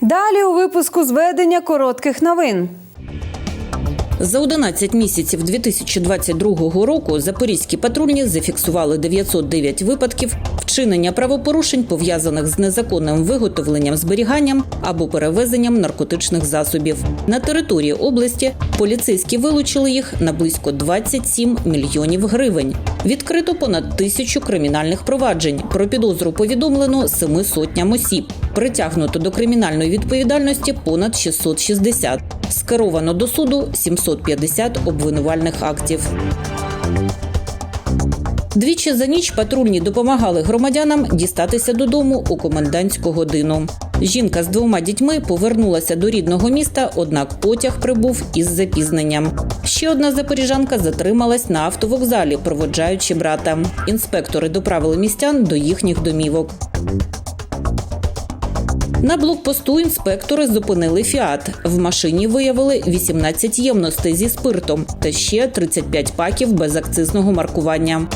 Далі у випуску зведення коротких новин. За 11 місяців 2022 року запорізькі патрульні зафіксували 909 випадків вчинення правопорушень, пов'язаних з незаконним виготовленням, зберіганням або перевезенням наркотичних засобів. На території області поліцейські вилучили їх на близько 27 мільйонів гривень. Відкрито понад тисячу кримінальних проваджень. Про підозру повідомлено семи сотням осіб. Притягнуто до кримінальної відповідальності понад 660. Скеровано до суду 750 обвинувальних актів. Двічі за ніч патрульні допомагали громадянам дістатися додому у комендантську годину. Жінка з двома дітьми повернулася до рідного міста, однак потяг прибув із запізненням. Ще одна запоріжанка затрималась на автовокзалі, проводжаючи брата. Інспектори доправили містян до їхніх домівок. На блокпосту інспектори зупинили фіат. В машині виявили 18 ємностей зі спиртом та ще 35 паків безакцизного маркування.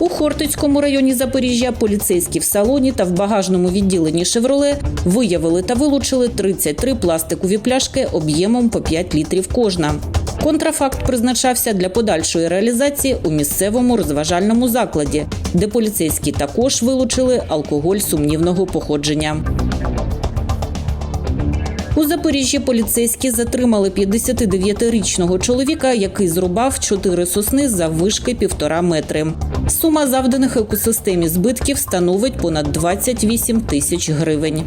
У Хортицькому районі Запоріжжя поліцейські в салоні та в багажному відділенні «Шевроле» виявили та вилучили 33 пластикові пляшки об'ємом по 5 літрів кожна. Контрафакт призначався для подальшої реалізації у місцевому розважальному закладі, де поліцейські також вилучили алкоголь сумнівного походження. У Запоріжжі поліцейські затримали 59-річного чоловіка, який зрубав чотири сосни за вишки півтора метри. Сума завданих екосистемі збитків становить понад 28 тисяч гривень.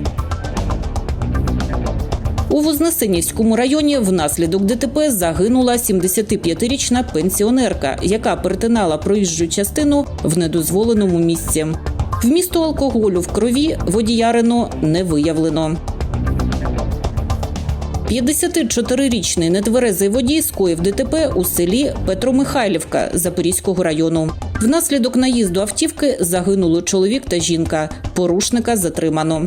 У Вознесенівському районі внаслідок ДТП загинула 75-річна пенсіонерка, яка перетинала проїжджу частину в недозволеному місці. Вмісту алкоголю в крові водіярину не виявлено. 54-річний нетверезий водій скоїв ДТП у селі Петромихайлівка Запорізького району. Внаслідок наїзду автівки загинули чоловік та жінка. Порушника затримано.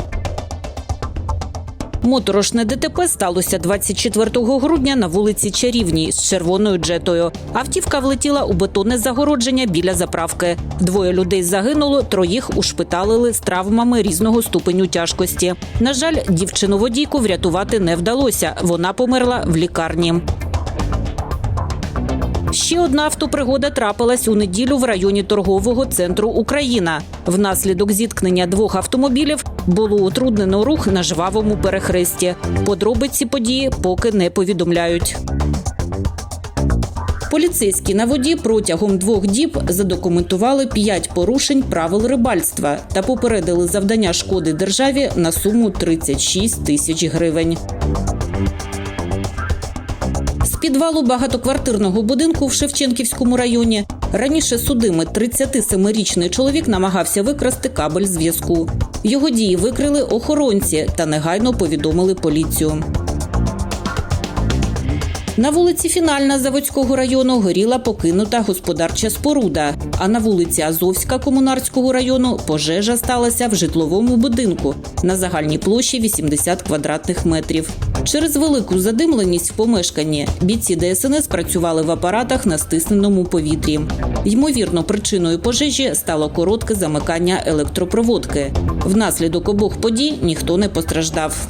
Моторошне ДТП сталося 24 грудня на вулиці Чарівній з червоною джетою. Автівка влетіла у бетонне загородження біля заправки. Двоє людей загинуло, троїх ушпиталили з травмами різного ступеню тяжкості. На жаль, дівчину водійку врятувати не вдалося. Вона померла в лікарні. Ще одна автопригода трапилась у неділю в районі торгового центру Україна. Внаслідок зіткнення двох автомобілів було утруднено рух на жвавому перехресті. Подробиці події поки не повідомляють. Поліцейські на воді протягом двох діб задокументували п'ять порушень правил рибальства та попередили завдання шкоди державі на суму 36 тисяч гривень. З підвалу багатоквартирного будинку в Шевченківському районі раніше судимий 37-річний чоловік намагався викрасти кабель зв'язку. Його дії викрили охоронці та негайно повідомили поліцію. На вулиці Фінальна Заводського району горіла покинута господарча споруда. А на вулиці Азовська Комунарського району пожежа сталася в житловому будинку на загальній площі 80 квадратних метрів. Через велику задимленість в помешканні бійці ДСНС працювали в апаратах на стисненому повітрі. Ймовірно, причиною пожежі стало коротке замикання електропроводки. Внаслідок обох подій ніхто не постраждав.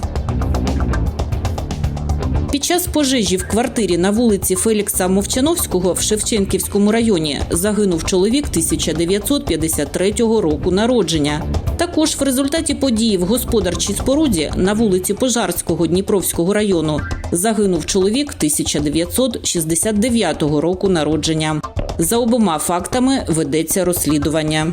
Під час пожежі в квартирі на вулиці Фелікса Мовчановського в Шевченківському районі загинув чоловік 1953 року народження. Також в результаті події в господарчій споруді на вулиці Пожарського Дніпровського району загинув чоловік 1969 року народження. За обома фактами ведеться розслідування.